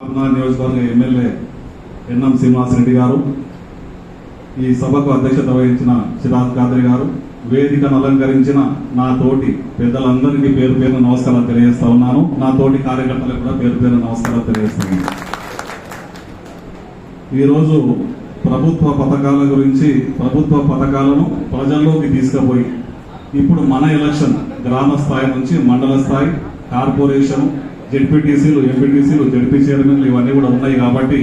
నియోజకవర్గ MLA NM Srinivasa Reddy గారు ఈ సభకు అధ్యక్షత వహించిన చిరాజ్ ఖాద్రి గారు వేదికను అలంకరించిన నా తోటి పెద్దలందరికీ పేరు పేరు నమస్కారాలు తెలియజేస్తా ఉన్నాను. నా తోటి కార్యకర్తలకు కూడా పేరు పేరు నమస్కారాలు తెలియజేస్తున్నాను. ఈరోజు ప్రభుత్వ పథకాల గురించి ప్రభుత్వ పథకాలను ప్రజల్లోకి తీసుకుపోయి ఇప్పుడు మన ఎలక్షన్ గ్రామ స్థాయి నుంచి మండల స్థాయి కార్పొరేషన్ జెడ్పీటీసీలు ఎంపీటీసీలు జెడ్పీ చైర్మన్లు ఇవన్నీ కూడా ఉన్నాయి కాబట్టి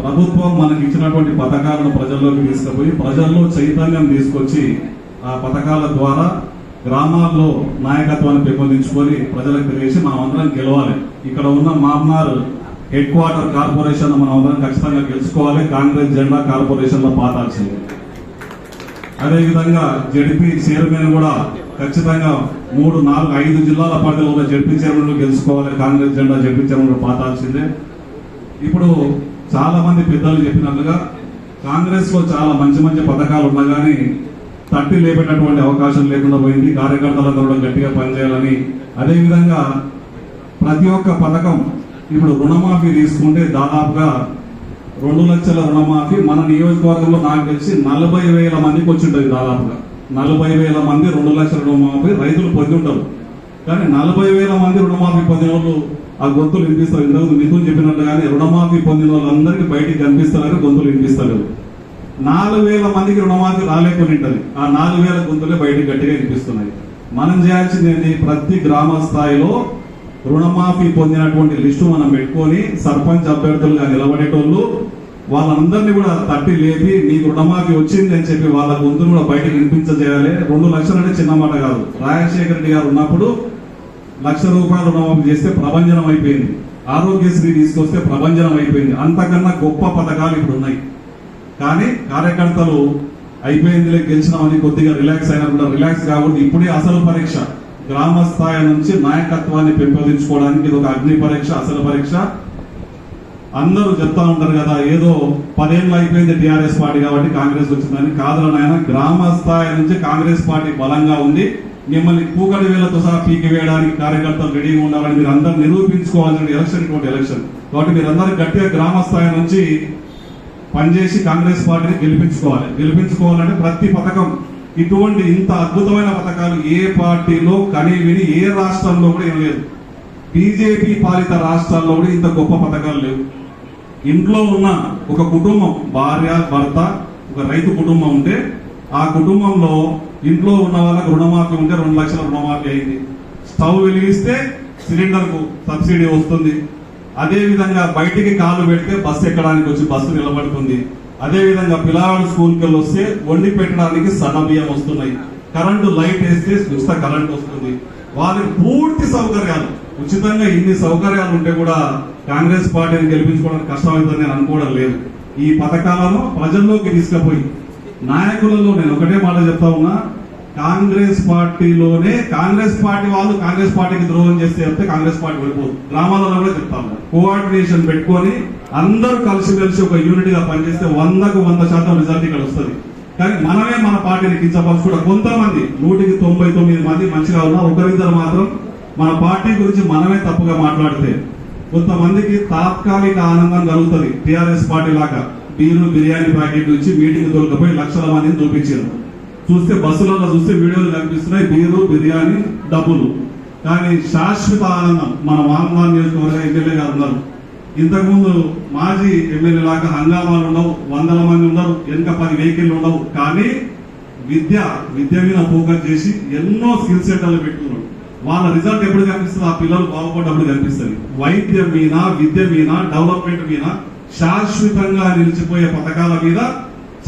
ప్రభుత్వం మనకి ఇచ్చినటువంటి పథకాలను ప్రజల్లోకి తీసుకుపోయి ప్రజల్లో చైతన్యం తీసుకొచ్చి ఆ పథకాల ద్వారా గ్రామాల్లో నాయకత్వాన్ని పెంపొందించుకొని ప్రజలకు తెలియజేసి మనం అందరం గెలవాలి. ఇక్కడ ఉన్న మామ్నార్ హెడ్ క్వార్టర్ కార్పొరేషన్ మనం అందరం ఖచ్చితంగా గెలుచుకోవాలి. కాంగ్రెస్ జెండా కార్పొరేషన్లో పాతాల్సింది అదేవిధంగా జడ్పీ చైర్మన్ కూడా ఖచ్చితంగా మూడు నాలుగు ఐదు జిల్లాల పరిధిలో ఉన్న జడ్పీ చైర్మన్ గెలుచుకోవాలి. కాంగ్రెస్ జెండా జడ్పీ చైర్మన్ పాతాల్సిందే. ఇప్పుడు చాలా మంది పెద్దలు చెప్పినట్లుగా కాంగ్రెస్లో చాలా మంచి మంచి పథకాలు ఉన్నా కానీ తట్టి లేపేటటువంటి అవకాశం లేకుండా పోయింది. కార్యకర్తలందరూ కూడా గట్టిగా పనిచేయాలని. అదేవిధంగా ప్రతి ఒక్క పథకం ఇప్పుడు రుణమాఫీ తీసుకుంటే దాదాపుగా రెండు లక్షల రుణమాఫీ మన నియోజకవర్గంలో నాకు తెలిసి నలభై వేల మందికి వచ్చి ఉంటుంది దాదాపుగా. నలభై వేల మంది రెండు లక్షల రుణమాఫీ రైతులు పొంది ఉంటారు కానీ నలభై వేల మంది రుణమాఫీ పొందిన వాళ్ళు ఆ గొంతులు వినిపిస్తారు. ఇంతకు మిథున్ చెప్పినట్టుగానే రుణమాఫీ పొందిన వాళ్ళందరికీ బయటికి కనిపిస్తారు గొంతులు వినిపిస్తలేవు. నాలుగు వేల మందికి రుణమాఫీ రాలేకొని ఉంటుంది. ఆ నాలుగు వేల గొంతులే బయటికి గట్టిగా వినిపిస్తున్నాయి. మనం చేయాల్సింది ఏంటి? ప్రతి గ్రామ స్థాయిలో రుణమాఫీ పొందినటువంటి లిస్టు మనం పెట్టుకొని సర్పంచ్ అభ్యర్థులుగా నిలబడేటోళ్ళు వాళ్ళందరినీ కూడా తట్టి లేపి నీకు రుణమాఫీ వచ్చింది అని చెప్పి వాళ్ళ గొంతును కూడా బయటకు వినిపించజేయాలి. రెండు లక్షలు అంటే చిన్న మాట కాదు. రాజశేఖర రెడ్డి గారు ఉన్నప్పుడు లక్ష రూపాయలు రుణమాఫీ చేస్తే ప్రభంజనం అయిపోయింది. ఆరోగ్యశ్రీ తీసుకొస్తే ప్రభంజనం అయిపోయింది. అంతకన్నా గొప్ప పథకాలు ఇప్పుడు ఉన్నాయి. కానీ కార్యకర్తలు అయిపోయిందిలే గెలిచినామని కొద్దిగా రిలాక్స్ అయినా కూడా రిలాక్స్ కాకుండా ఇప్పుడే అసలు పరీక్ష. గ్రామ స్థాయి నుంచి నాయకత్వాన్ని పెంపొందించుకోవడానికి ఇది ఒక అగ్ని పరీక్ష అసలు పరీక్ష. అందరూ చెప్తా ఉంటారు కదా ఏదో పదేళ్ళు అయిపోయింది టిఆర్ఎస్ పార్టీ కాబట్టి కాంగ్రెస్ వచ్చిందని. కాదు నాయన గ్రామ స్థాయి నుంచి కాంగ్రెస్ పార్టీ బలంగా ఉంది. మిమ్మల్ని కూకటి వేలతో సహా పీకి వేయడానికి కార్యకర్తలు రెడీగా ఉండాలని మీరు అందరూ నిరూపించుకోవాల్సిన ఎలక్షన్ ఇటువంటి ఎలక్షన్. కాబట్టి మీరందరూ గట్టిగా గ్రామ స్థాయి నుంచి పనిచేసి కాంగ్రెస్ పార్టీని గెలిపించుకోవాలి. గెలిపించుకోవాలంటే ప్రతి పథకం ఇటువంటి ఇంత అద్భుతమైన పథకాలు ఏ పార్టీలో కనీవిని ఏ రాష్ట్రంలో కూడా ఏం లేదు బీజేపీ పాలిత రాష్ట్రాల్లో కూడా ఇంత గొప్ప పథకాలు లేవు. ఇంట్లో ఉన్న ఒక కుటుంబం భార్య భర్త ఒక రైతు కుటుంబం ఉంటే ఆ కుటుంబంలో ఇంట్లో ఉన్న వాళ్ళకి రుణమాఫీ ఉంటే రెండు లక్షల రుణమాఫీ అయింది. స్టవ్ వెలిగిస్తే సిలిండర్కు సబ్సిడీ వస్తుంది. అదేవిధంగా బయటికి కాలు పెడితే బస్సు ఎక్కడానికి వచ్చి బస్సు నిలబడుతుంది. అదేవిధంగా పిల్లవాడు స్కూల్కి వెళ్ళి వస్తే వండి పెట్టడానికి సన్న బియ్యం వస్తున్నాయి. కరెంటు లైట్ వేస్తే ఉచిత కరెంట్ వస్తుంది. వాళ్ళకి పూర్తి సౌకర్యాలు. ఉచితంగా ఇన్ని సౌకర్యాలు ఉంటే కూడా కాంగ్రెస్ పార్టీని గెలిపించుకోవడానికి కష్టమవుతుందని నేను అనుకోవడం లేదు. ఈ పథకాలను ప్రజల్లోకి తీసుకుపోయి నాయకులలో నేను ఒకటే మాట చెప్తా ఉన్నా కాంగ్రెస్ పార్టీలోనే కాంగ్రెస్ పార్టీ వాళ్ళు కాంగ్రెస్ పార్టీకి ద్రోహం చేస్తే చెప్తే కాంగ్రెస్ పార్టీ వెళ్ళిపోదు గ్రామాలలో కూడా చెప్తా కోఆర్డినేషన్ పెట్టుకొని అందరూ కలిసిమెలిసి ఒక యూనిట్గా పనిచేస్తే వందకు వంద శాతం రిజల్ట్ ఇక్కడ వస్తుంది. కానీ మనమే మన పార్టీని కూడా కొంతమంది నూటికి తొంభై తొమ్మిది మంది మంచిగా ఉన్నా ఒకరిద్దరు మాత్రం మన పార్టీ గురించి మనమే తప్పుగా మాట్లాడితే కొంతమందికి తాత్కాలిక ఆనందం కలుగుతుంది. టిఆర్ఎస్ పార్టీ లాగా బీరు బిర్యానీ ప్యాకెట్ నుంచి మీటింగ్ దొరకపోయి లక్షల మందిని చూపించారు చూస్తే బస్సులలో చూస్తే వీడియోలు కనిపిస్తున్నాయి. బీరు బిర్యానీ డబ్బులు. కానీ శాశ్వత ఆనందం. మన వామనాథ్ నియోజకవర్గ ఎమ్మెల్యే గారు ఉన్నారు. ఇంతకుముందు మాజీ ఎమ్మెల్యే లాగా హంగామాలు ఉండవు. వందల మంది ఉండవు వెనుక పది వెహికల్ ఉండవు. కానీ విద్య విద్య మీద ఫోకస్ చేసి ఎన్నో స్కిల్ సెంటర్లు పెట్టుకున్నాడు వాళ్ళ రిజల్ట్ ఎప్పుడు కనిపిస్తుంది? ఆ పిల్లలు బాగుపడ్డప్పుడు కనిపిస్తుంది. వైద్యం మీద విద్య మీద డెవలప్మెంట్ మీద శాశ్వతంగా నిలిచిపోయే పథకాల మీద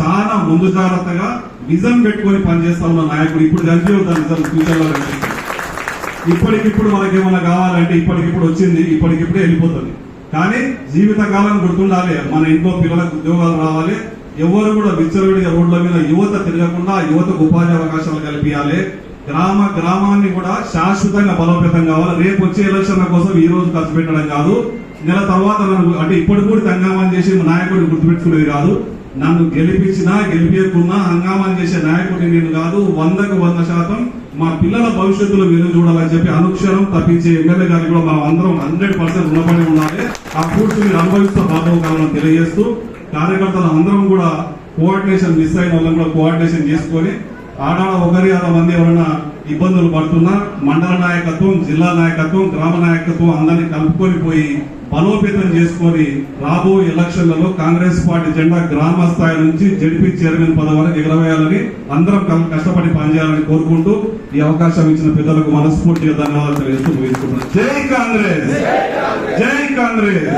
చాలా ముందు జాగ్రత్తగా విజన్ పెట్టుకొని పనిచేస్తా ఉన్న నాయకుడు ఇప్పుడు చనిపోతాను నిజం ఫ్యూచర్ ఇప్పటికిప్పుడు మనకి ఏమైనా కావాలంటే ఇప్పటికిప్పుడు వచ్చింది ఇప్పటికిప్పుడే వెళ్ళిపోతుంది. కానీ జీవితకాలం గుర్తుండాలి మన ఇంట్లో పిల్లలకు ఉద్యోగాలు రావాలి ఎవరు కూడా విచ్చలవిడిగా రోడ్ల మీద యువత తిరగకుండా యువతకు ఉపాధి అవకాశాలు కల్పించాలి. గ్రామ గ్రామాన్ని కూడా శాశ్వతంగా బలోపేతం కావాలి. రేపు వచ్చే ఎలక్షన్ల కోసం ఈ రోజు ఖర్చు పెట్టడం కాదు. నెల తర్వాత అంటే ఇప్పటి కూడా హంగామాన్ చేసి నాయకుడిని గుర్తుపెట్టుకునేది కాదు. నన్ను గెలిపించినా గెలిపించకున్నా హంగామాన్ చేసే నాయకుడిని నేను కాదు వందకు వంద శాతం మా పిల్లల భవిష్యత్తులో వెలుగు చూడాలని చెప్పి అనుక్షణం తప్పించే ఎమ్మెల్యే గారికి కూడా మనం అందరం హండ్రెడ్ పర్సెంట్ రుణపడి ఉండాలి. ఆ ఫ్రూట్స్ మీరు అనుభవిస్తూ బాబోకాలను తెలియజేస్తూ కార్యకర్తలు అందరం కూడా కోఆర్డినేషన్ మిస్ అయిన వాళ్ళని కూడా కోఆర్డినేషన్ చేసుకొని ఆడాడ ఒకరి అలా మంది ఎవరైనా ఇబ్బందులు పడుతున్నా మండల నాయకత్వం జిల్లా నాయకత్వం గ్రామ నాయకత్వం అందరినీ కలుపుకొని పోయి బలోపేతం చేసుకొని రాబో ఎలక్షన్లలో కాంగ్రెస్ పార్టీ జెండా గ్రామ స్థాయి నుంచి జడిపి చైర్మన్ పదవి వరకు ఎగరవేయాలని అందరం కష్టపడి పనిచేయాలని కోరుకుంటూ ఈ అవకాశం ఇచ్చిన పెద్దలకు మనస్ఫూర్తిగా ధన్యవాదాలు తెలియజేస్తూ ముగించుకుంటున్నాను జై కాంగ్రెస్! జై కాంగ్రెస్!